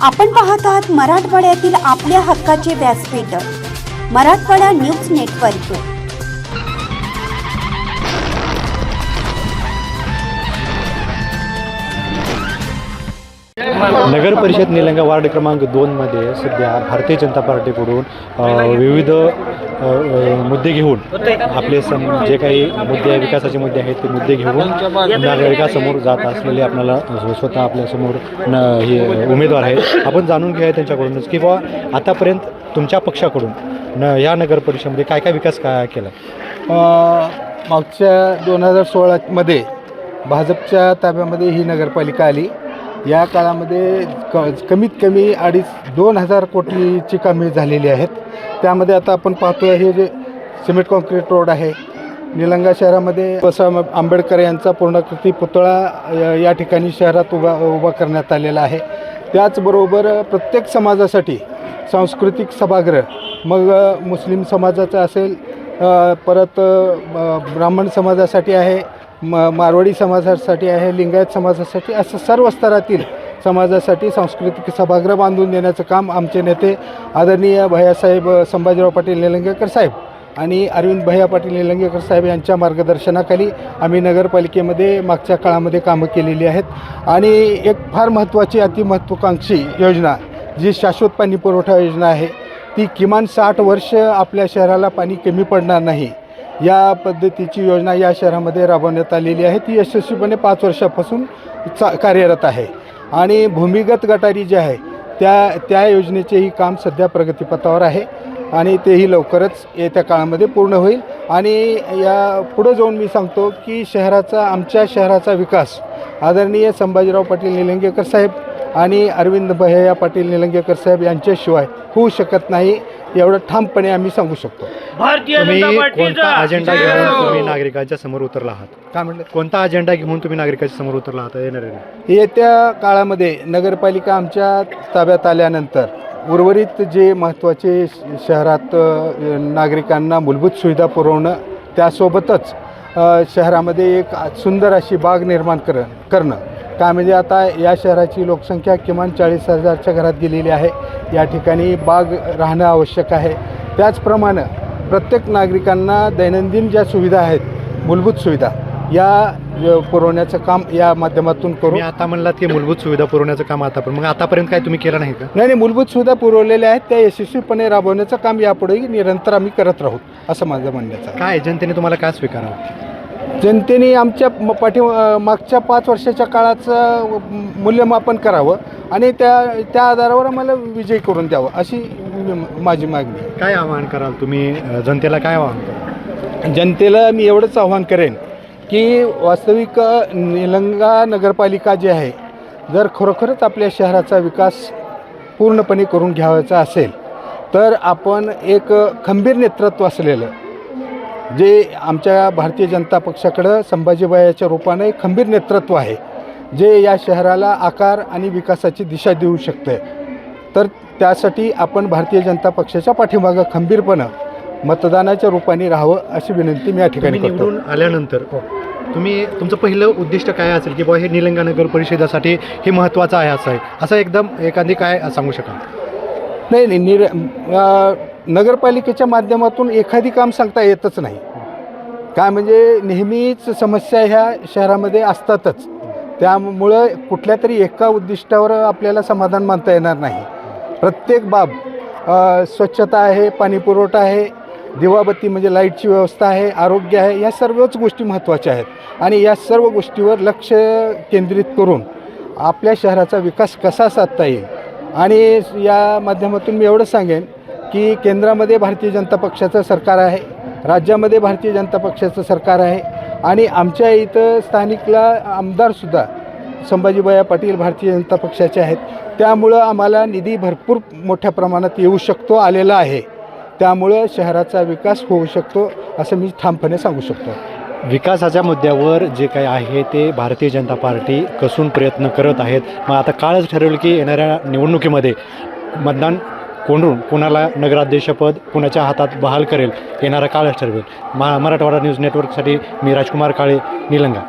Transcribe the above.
आपण पाहत आहात मराठवाड्यातील आपल्या हक्काचे व्यासपीठ. Marathwada news network. नगर परिषद निलंगा वार्ड क्रमांक दोनमध्ये सध्या भारतीय जनता पार्टीकडून विविध मुद्दे घेऊन आपले सम जे काही मुद्दे विकासाचे मुद्दे आहेत ते मुद्दे घेऊन नागरिकासमोर जात असलेले आपल्याला स्वतः आपल्यासमोर न हे उमेदवार आहेत. आपण जाणून घ्या त्यांच्याकडूनच की बाबा आतापर्यंत तुमच्या पक्षाकडून न या नगर परिषदेमध्ये काय काय विकास काय केला मागच्या दोन हजार सोळामध्ये भाजपच्या ताब्यामध्ये ही नगरपालिका आली. या काळामध्ये क कमीत कमी अडीच दोन हजार कोटीची कामे झालेली आहेत. त्यामध्ये आता आपण पाहतोय हे जे सिमेंट कॉन्क्रीट रोड आहे निलंगा शहरामध्ये बसा आंबेडकर यांचा पूर्णाकृती पुतळा या- ठिकाणी शहरात उभा उभा करण्यात आलेला आहे. त्याचबरोबर प्रत्येक समाजासाठी सांस्कृतिक सभागृह मग मुस्लिम समाजाचं असेल परत ब्राह्मण समाजासाठी आहे म मारवाडी समाजासाठी आहे लिंगायत समाजासाठी असं सर्व स्तरातील समाजासाठी सांस्कृतिक सभागृह बांधून देण्याचं काम आमचे नेते आदरणीय भैयासाहेब संभाजीराव पाटील निलंगेकर साहेब आणि अरविंद भैया पाटील निलंगेकर साहेब यांच्या मार्गदर्शनाखाली आम्ही नगरपालिकेमध्ये मागच्या काळामध्ये कामं केलेली आहेत. आणि एक फार महत्त्वाची अतिमहत्त्वाकांक्षी योजना जी शाश्वत पाणी पुरवठा योजना आहे ती किमान साठ वर्ष आपल्या शहराला पाणी कमी पडणार नाही. या पद्धतीची योजना या शहरामध्ये राबवण्यात आलेली आहे. ती यशस्वीपणे पाच वर्षापासून चा कार्यरत आहे. आणि भूमिगत गटारी जे आहे त्या त्या योजनेचेही काम सध्या प्रगतीपथावर आहे आणि तेही लवकरच येत्या काळामध्ये पूर्ण होईल. आणि या पुढं जाऊन मी सांगतो की शहराचा आमच्या शहराचा विकास आदरणीय संभाजीराव पाटील निलंगेकर साहेब आणि अरविंद भैया पाटील निलंगेकर साहेब यांच्याशिवाय होऊ शकत नाही. एवढं ठामपणे आम्ही सांगू शकतो. भारतीय तुम्ही जनता कोणता पार्टीचा अजेंडा घेऊन तुम्ही नागरिकांच्या समोर उतरला आहात? काय म्हटलं कोणता अजेंडा घेऊन तुम्ही नागरिकांच्या समोर उतरला आहात येणार येत्या काळामध्ये नगरपालिका आमच्या ताब्यात आल्यानंतर उर्वरित जे महत्त्वाचे श- शहरात अ, नागरिकांना मूलभूत सुविधा पुरवणं त्यासोबतच अ, शहरामध्ये एक सुंदर अशी बाग निर्माण कर करणं काय म्हणजे आता या शहराची लोकसंख्या किमान चाळीस हजारच्या घरात गेलेली आहे. या ठिकाणी बाग राहणं आवश्यक आहे. त्याचप्रमाणे प्रत्येक नागरिकांना दैनंदिन ज्या सुविधा आहेत मूलभूत सुविधा या पुरवण्याचं काम या माध्यमातून करू. आता म्हणलात की मूलभूत सुविधा पुरवण्याचं काम आता पण मग आतापर्यंत काय तुम्ही केलं नाही का? नाही नाही मूलभूत सुविधा पुरवलेल्या आहेत. त्या यशस्वीपणे राबवण्याचं काम यापुढेही निरंतर आम्ही करत राहू असं माझं म्हणण्याचं. काय जनतेने तुम्हाला काय स्वीकारावं? जनतेने आमच्या म- पाठी मागच्या पाच वर्षाच्या काळाचं मूल्यमापन करावं आणि त्या त्या आधारावर आम्हाला विजयी करून द्यावं अशी माझी मागणी आहे. काय आवाहन कराल तुम्ही अ, जनतेला काय आवाहन कराल जनतेला मी एवढंच आव्हान करेन की वास्तविक अ, निलंगा नगरपालिका जी आहे जर खरोखरच आपल्या शहराचा विकास पूर्णपणे करून घ्यावायचा असेल तर आपण एक अ, खंबीर नेतृत्व असलेलं जे आमच्या भारतीय जनता पक्षाकडं संभाजीबायाच्या रूपानं खंबीर नेतृत्व आहे जे या शहराला आकार आणि विकासाची दिशा देऊ शकते तर त्यासाठी आपण भारतीय जनता पक्षाच्या पाठीमागं खंबीरपणं मतदानाच्या रूपाने राहावं अशी विनंती मी या ठिकाणी निवडून आल्यानंतर तुम्ही तुमचं पहिलं उद्दिष्ट काय असेल की बाबा हे निलंगा नगर परिषदेसाठी हे महत्त्वाचं आहे असं आहे? असं एकदम एखादी काय सांगू शकाल? नाही नाही निर नगरपालिकेच्या माध्यमातून एखादी काम सांगता येतच नाही. काय म्हणजे नेहमीच समस्या ह्या शहरामध्ये असतातच. त्यामुळं कुठल्या तरी एका उद्दिष्टावर आपल्याला समाधान मानता येणार नाही. प्रत्येक बाब स्वच्छता आहे पाणीपुरवठा आहे दिवाबत्ती म्हणजे लाईटची व्यवस्था आहे आरोग्य आहे या सर्वच गोष्टी महत्त्वाच्या आहेत. आणि या सर्व गोष्टीवर लक्ष केंद्रित करून आपल्या शहराचा विकास कसा साधता येईल? आणि या माध्यमातून मी एवढं सांगेन की केंद्रामध्ये भारतीय जनता पक्षाचं सरकार आहे राज्यामध्ये भारतीय जनता पक्षाचं सरकार आहे आणि आमच्या इथं स्थानिकला आमदारसुद्धा संभाजीबाया पाटील भारतीय जनता पक्षाचे आहेत. त्यामुळं आम्हाला निधी भरपूर मोठ्या प्रमाणात येऊ शकतो आलेला आहे. त्यामुळं शहराचा विकास होऊ शकतो असं मी ठामपणे सांगू शकतो. विकासाच्या मुद्द्यावर जे काही आहे ते भारतीय जनता पार्टी कसून प्रयत्न करत आहेत. मग आता काळच ठरवलं की येणाऱ्या निवडणुकीमध्ये मतदान कोंडून कुणाला नगराध्यक्षपद कुणाच्या हातात बहाल करेल येणारा काळच ठरवेल. मा मराठवाडा न्यूज नेटवर्कसाठी मी राजकुमार काळे निलंगा.